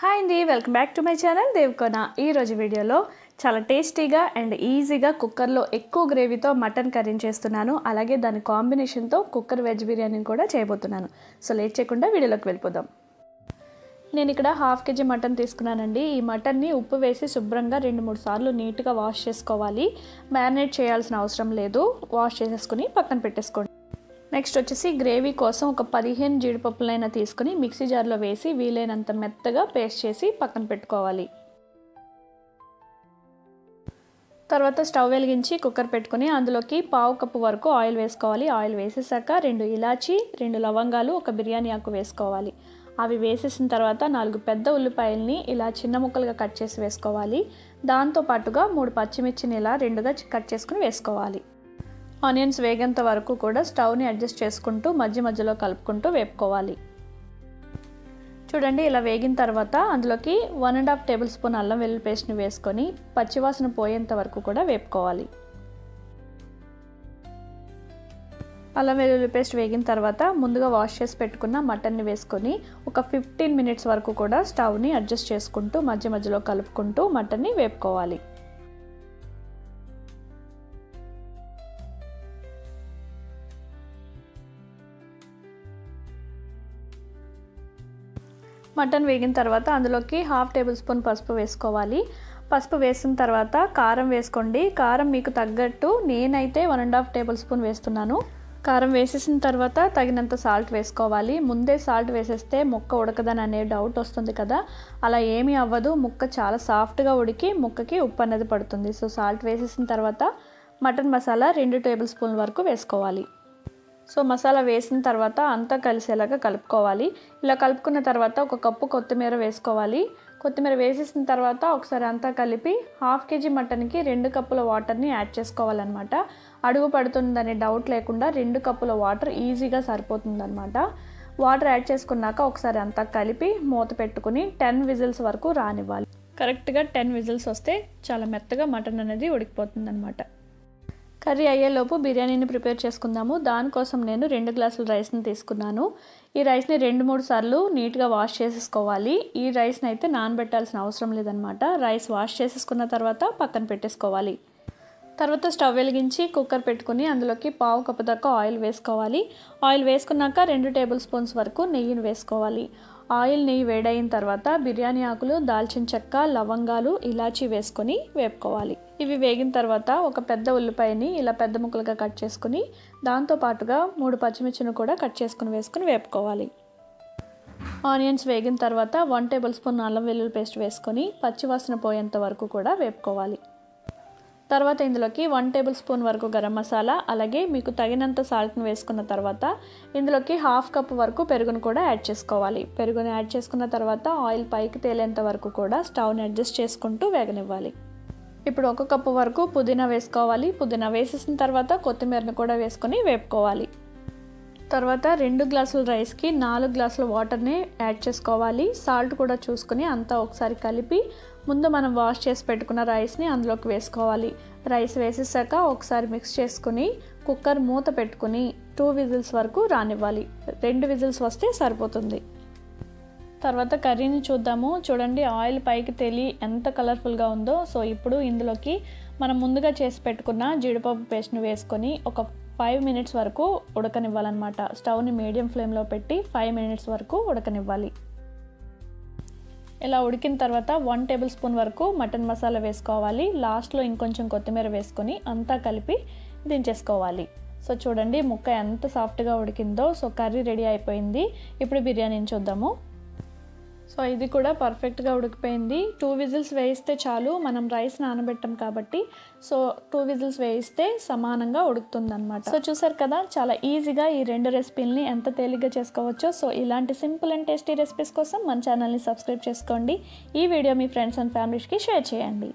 Hi అండి welcome back to my channel దేవ్కోన ఈరోజు వీడియోలో చాలా టేస్టీగా అండ్ ఈజీగా కుక్కర్లో ఎక్కువ గ్రేవీతో మటన్ కర్రీ చేస్తున్నాను. అలాగే దాని కాంబినేషన్తో కుక్కర్ వెజ్ బిర్యానీని కూడా చేయబోతున్నాను. సో లేట్ చేయకుండా వీడియోలోకి వెళ్ళిపోదాం. నేను ఇక్కడ హాఫ్ కేజీ మటన్ తీసుకున్నానండి. ఈ మటన్ని ఉప్పు వేసి శుభ్రంగా రెండు మూడు సార్లు నీట్గా వాష్ చేసుకోవాలి. మ్యారినేట్ చేయాల్సిన అవసరం లేదు. వాష్ చేసేసుకుని పక్కన పెట్టేసుకోండి. నెక్స్ట్ వచ్చేసి గ్రేవీ కోసం ఒక పదిహేను జీడిపప్పులైనా తీసుకుని మిక్సీ జార్లో వేసి వీలైనంత మెత్తగా పేస్ట్ చేసి పక్కన పెట్టుకోవాలి. తర్వాత స్టవ్ వెలిగించి కుక్కర్ పెట్టుకుని అందులోకి పావు కప్పు వరకు ఆయిల్ వేసుకోవాలి. ఆయిల్ వేసేసాక రెండు ఇలాచి రెండు లవంగాలు ఒక బిర్యానీ ఆకు వేసుకోవాలి. అవి వేసేసిన తర్వాత నాలుగు పెద్ద ఉల్లిపాయల్ని ఇలా చిన్న ముక్కలుగా కట్ చేసి వేసుకోవాలి. దాంతో పాటుగా మూడు పచ్చిమిర్చిని ఇలా రెండుగా కట్ చేసుకుని వేసుకోవాలి. ఆనియన్స్ వేగేంత వరకు కూడా స్టవ్ని అడ్జస్ట్ చేసుకుంటూ మధ్య మధ్యలో కలుపుకుంటూ వేపుకోవాలి. చూడండి ఇలా వేగిన తర్వాత అందులోకి one and half tablespoon అల్లం వెల్లుల్లి పేస్ట్ని వేసుకొని పచ్చివాసన పోయేంత వరకు కూడా వేపుకోవాలి. అల్లం వెల్లుల్లి పేస్ట్ వేగిన తర్వాత ముందుగా వాష్ చేసి పెట్టుకున్న మటన్ని వేసుకొని ఒక ఫిఫ్టీన్ మినిట్స్ వరకు కూడా స్టవ్ని అడ్జస్ట్ చేసుకుంటూ మధ్య మధ్యలో కలుపుకుంటూ మటన్ని వేపుకోవాలి. మటన్ వేగిన తర్వాత అందులోకి హాఫ్ టేబుల్ స్పూన్ పసుపు వేసుకోవాలి. పసుపు వేసిన తర్వాత కారం వేసుకోండి. కారం మీకు తగ్గట్టు నేనైతే one and half tablespoon వేస్తున్నాను. కారం వేసేసిన తర్వాత తగినంత సాల్ట్ వేసుకోవాలి. ముందే సాల్ట్ వేసేస్తే ముక్క ఉడకదని అనే డౌట్ వస్తుంది కదా. అలా ఏమీ అవ్వదు. ముక్క చాలా సాఫ్ట్గా ఉడికి ముక్కకి ఉప్పు అనేది పడుతుంది. సో సాల్ట్ వేసేసిన తర్వాత మటన్ మసాలా రెండు టేబుల్ స్పూన్ల వరకు వేసుకోవాలి. సో మసాలా వేసిన తర్వాత అంతా కలిసేలాగా కలుపుకోవాలి. ఇలా కలుపుకున్న తర్వాత ఒక కప్పు కొత్తిమీర వేసుకోవాలి. కొత్తిమీర వేసేసిన తర్వాత ఒకసారి అంతా కలిపి హాఫ్ కేజీ మటన్కి రెండు కప్పుల వాటర్ని యాడ్ చేసుకోవాలన్నమాట. అడుగు పడుతుందనే డౌట్ లేకుండా రెండు కప్పుల వాటర్ ఈజీగా సరిపోతుందన్నమాట. వాటర్ యాడ్ చేసుకున్నాక ఒకసారి అంతా కలిపి మూత పెట్టుకుని టెన్ విజిల్స్ వరకు రానివ్వాలి. కరెక్ట్గా టెన్ విజిల్స్ వస్తే చాలా మెత్తగా మటన్ అనేది ఉడికిపోతుంది అనమాట కర్రీ అయ్యేలోపు బిర్యానీని ప్రిపేర్ చేసుకుందాము. దానికోసం నేను రెండు గ్లాసుల రైస్ని తీసుకున్నాను. ఈ రైస్ని రెండు మూడు సార్లు నీట్గా వాష్ చేసేసుకోవాలి. ఈ రైస్ని అయితే నానబెట్టాల్సిన అవసరం లేదనమాట రైస్ వాష్ చేసేసుకున్న తర్వాత పక్కన పెట్టేసుకోవాలి. తర్వాత స్టవ్ వెలిగించి కుక్కర్ పెట్టుకుని అందులోకి పావు కప్పు దాకా ఆయిల్ వేసుకోవాలి. ఆయిల్ వేసుకున్నాక రెండు టేబుల్ స్పూన్స్ వరకు నెయ్యిని వేసుకోవాలి. ఆయిల్ నెయ్యి వేడైన తర్వాత బిర్యానీ ఆకులు దాల్చిన చెక్క లవంగాలు ఇలాచీ వేసుకొని వేపుకోవాలి. ఇవి వేగిన తర్వాత ఒక పెద్ద ఉల్లిపాయని ఇలా పెద్ద ముక్కలుగా కట్ చేసుకుని దాంతో పాటుగా మూడు పచ్చిమిర్చిని కూడా కట్ చేసుకుని వేసుకుని వేపుకోవాలి. ఆనియన్స్ వేగిన తర్వాత వన్ టేబుల్ స్పూన్ అల్లం వెల్లుల్లి పేస్ట్ వేసుకొని పచ్చివాసన పోయేంత వరకు కూడా వేపుకోవాలి. తర్వాత ఇందులోకి వన్ టేబుల్ స్పూన్ వరకు గరం మసాలా అలాగే మీకు తగినంత సాల్ట్ని వేసుకున్న తర్వాత ఇందులోకి హాఫ్ కప్ వరకు పెరుగును కూడా యాడ్ చేసుకోవాలి. పెరుగును యాడ్ చేసుకున్న తర్వాత ఆయిల్ పైకి తేలేంత వరకు కూడా స్టవ్ని అడ్జస్ట్ చేసుకుంటూ వేగనివ్వాలి. ఇప్పుడు ఒక కప్పు వరకు పుదీనా వేసుకోవాలి. పుదీనా వేసేసిన తర్వాత కొత్తిమీరని కూడా వేసుకొని వేపుకోవాలి. తర్వాత రెండు గ్లాసుల రైస్కి నాలుగు గ్లాసుల వాటర్ని యాడ్ చేసుకోవాలి. సాల్ట్ కూడా చూసుకుని అంతా ఒకసారి కలిపి ముందు మనం వాష్ చేసి పెట్టుకున్న రైస్ని అందులోకి వేసుకోవాలి. రైస్ వేసేసాక ఒకసారి మిక్స్ చేసుకుని కుక్కర్ మూత పెట్టుకుని టూ విజిల్స్ వరకు రానివ్వాలి. రెండు విజిల్స్ వస్తే సరిపోతుంది. తర్వాత కర్రీని చూద్దాము. చూడండి ఆయిల్ పైకి తెలి ఎంత కలర్ఫుల్గా ఉందో. సో ఇప్పుడు ఇందులోకి మనం ముందుగా చేసి పెట్టుకున్న జీడిపప్పు పేస్ట్ని వేసుకొని ఒక ఫైవ్ మినిట్స్ వరకు ఉడకనివ్వాలన్నమాట. స్టవ్ని మీడియం ఫ్లేమ్లో పెట్టి ఫైవ్ మినిట్స్ వరకు ఉడకనివ్వాలి. ఇలా ఉడికిన తర్వాత వన్ టేబుల్ స్పూన్ వరకు మటన్ మసాలా వేసుకోవాలి. లాస్ట్లో ఇంకొంచెం కొత్తిమీర వేసుకొని అంతా కలిపి దించేసుకోవాలి. సో చూడండి ముక్క ఎంత సాఫ్ట్గా ఉడికిందో. సో కర్రీ రెడీ అయిపోయింది. ఇప్పుడు బిర్యానీని చూద్దాము. సో ఇది కూడా పర్ఫెక్ట్గా ఉడికిపోయింది. టూ విజిల్స్ వేయిస్తే చాలు మనం రైస్ నానబెట్టాం కాబట్టి. సో టూ విజిల్స్ వేయిస్తే సమానంగా ఉడుకుతుంది అనమాట సో చూసారు కదా చాలా ఈజీగా ఈ రెండు రెసిపీలని ఎంత తేలిగ్గా చేసుకోవచ్చో. సో ఇలాంటి సింపుల్ అండ్ టేస్టీ రెసిపీస్ కోసం మన ఛానల్ని సబ్స్క్రైబ్ చేసుకోండి. ఈ వీడియో మీ ఫ్రెండ్స్ అండ్ ఫ్యామిలీస్కి షేర్ చేయండి.